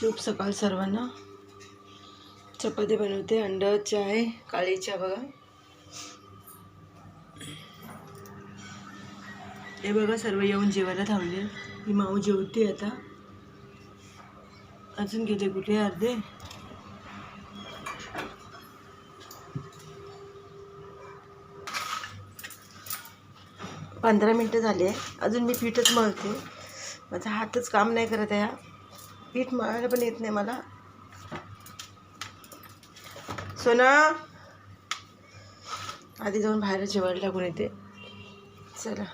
शुभ सकाळ सर्वांना. चपाती बनवते अंड चाय काळी चहा बघा. हे बघा सर्व येऊन जेवायला थांबले. ही माऊ जेवते आता. अजून गेले कुठे? अर्धे. पंधरा मिनटं झाले. अजून मी पीठच मळते. माझा हातच काम नाही करत आहे हा. पीठ मळायला पण येत नाही मला. सोना आधी जाऊन बाहेर जेवायला लागून येते. चला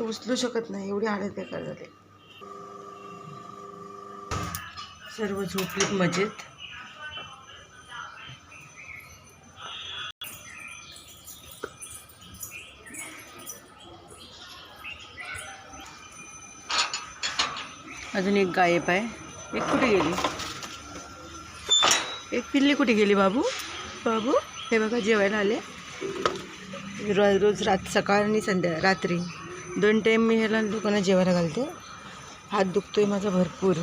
उचलू शकत नाही एवढी हालत बेकार झाली. सर्व झोपलीत मजेत. अजून एक गायब आहे. एक कुठे गेली? एक पिल्ली कुठे गेली बाबू? बाबू हे बघा जेवायला आले. रोज रोज रात सकाळ आणि संध्या रात्री. दोन टाईम मी ह्याला लोकांना जेवायला घालते. हात दुखतो आहे माझा भरपूर.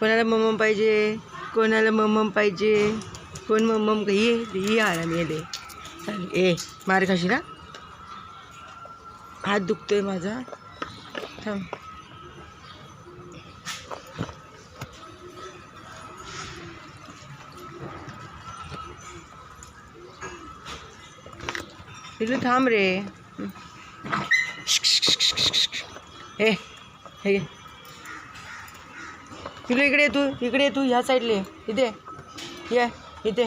कोणाला मम्मम पाहिजे? कोणाला मम्मम पाहिजे? कोण मम्मम? ये ही आराम येले चालेल ए मार खाशील हात दुखतो आहे माझा. थांब. पिलू थांब रे. हे हे घे. पिलू इकडे तू इकडे ये तू ह्या साईडले. इथे. ये इथे.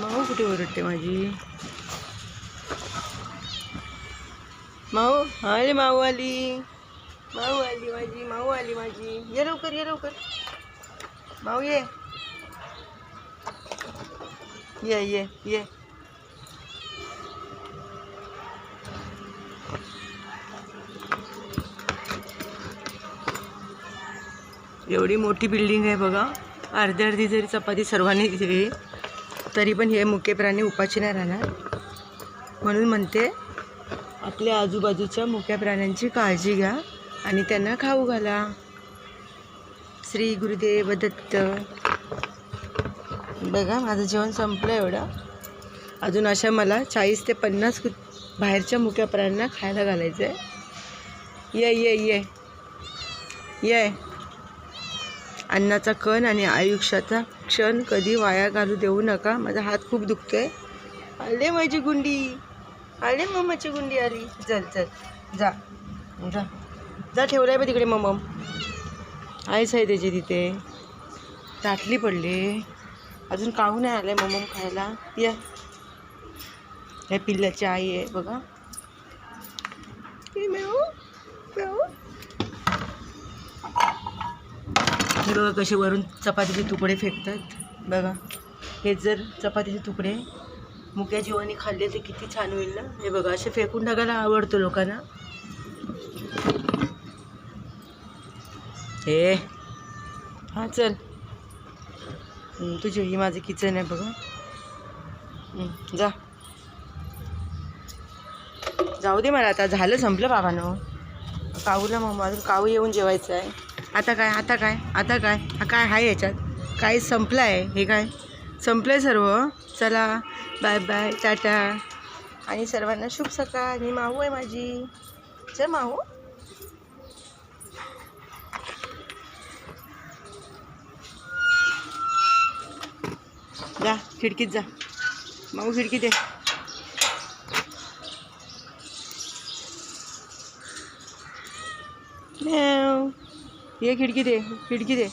माऊ कुठे ओरडते माझी? माऊ आली माऊ आली. माऊ आली माझी माऊ आली माझी. ये लवकर ये लवकर. माऊ ये. ये ये ये. एवढी मोठी बिल्डिंग आहे बघा. अर्धी अर्धी जरी चपाती सर्वांनी दिली तरी पण हे मुके प्राणी उपाशी नाही राहणार. म्हणून म्हणते आपल्या आजूबाजूच्या मुक्या प्राण्यांची काळजी घ्या आणि त्यांना खाऊ घाला. श्री गुरुदेव दत्त. बघा माझं जेवण संपलं एवढं. अजून अशा मला चाळीस ते पन्नास कु बाहेरच्या मुक्या प्राण्यांना खायला घालायचं आहे ये ये ये. ये. अन्नाचा कण आणि आयुष्याचा क्षण कधी वाया घालू देऊ नका. माझा हात खूप दुखतो आहे आले माझी गुंडी. आले मम्माची गुंडी आली. चल चल. जा. जा. जा ठेवलाय बा तिकडे मम्म. आईच आहे त्याची तिथे. ताटली पडली. अजून काहू नाही आलंय मम्मम खायला? या. या पिल्ल्याची आई आहे बघा. हे. हे बघा कसे वरून चपातीचे तुकडे फेकतात. बघा. हे जर चपातीचे तुकडे मुक्या जीवानी खाल्ले तर किती छान होईल ना? हे बघा असे फेकून टाकायला आवडतं लोकांना. हे. हां चल. हं, तुझी ही माझं किचन आहे बघा. जा. जाऊ दे मला आता झालं संपलं बाबानं. काऊला मग अजून काऊ येऊन जेवायचं आहे. आता काय आता काय आता काय हा काय आहे याच्यात? काय संपलं आहे हे काय? संपलं आहे सर्व. चला बाय बाय टाटा. आणि सर्वांना शुभ सकाळ. आणि माऊ आहे माझी. चल माऊ. जा खिडकीत जा. माऊ खिडकीत ये. ये खिडकीत ये खिडकीत ये.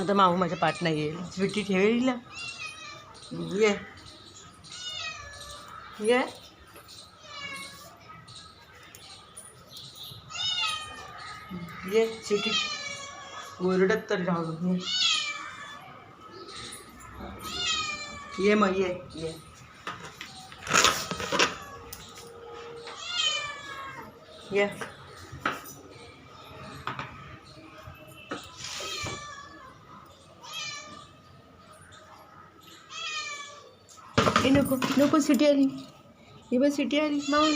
आता माऊ माझ्या पाठ नाही येईल स्वीटी ठेवेल ना. ये. ये. ये स्वीटी ओरडत तर राहू ये ये मग ये ये. ये. नको नको सुटी आली. ही बघ सुटी आली. माऊ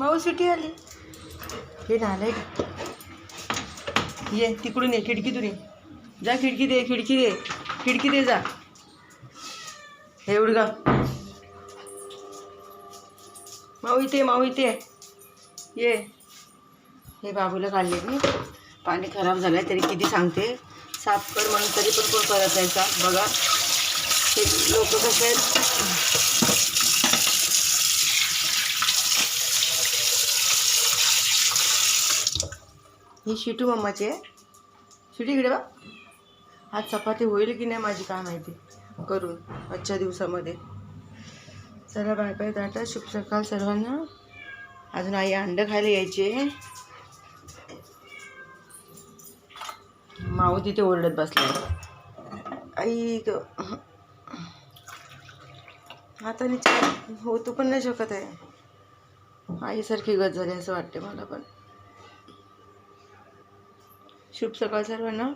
माऊ सुटी आली. हे नालाय ये तिकडून ये खिडकीतून ये. जा खिडकी दे खिडकी दे. खिडकी दे जा. हे उडगा. माऊ इथे माऊ इथे. ये. हे बाबूला काढले मी. पाणी खराब झालं आहे तरी किती सांगते. साफ कर म्हणून तरी पण कोण करत नाही साफ. बघा. ते लोक कसे ही शिटू मम्माची आहे शिटी इकडे बा आज चपाती होईल की नाही माझी काय माहिती. करून आजच्या दिवसामध्ये. चला बाय बाय दाटा शुभ सकाळ सर्वांना. अजून आई अंडं खायला यायचे माऊ तिथे ओरडत बसला. आई ग. आता होतो हो तू पण नाही शकत आहे. आईसारखी गत झाली असं वाटते मला पण. शुभ सकाळ सर्वांना.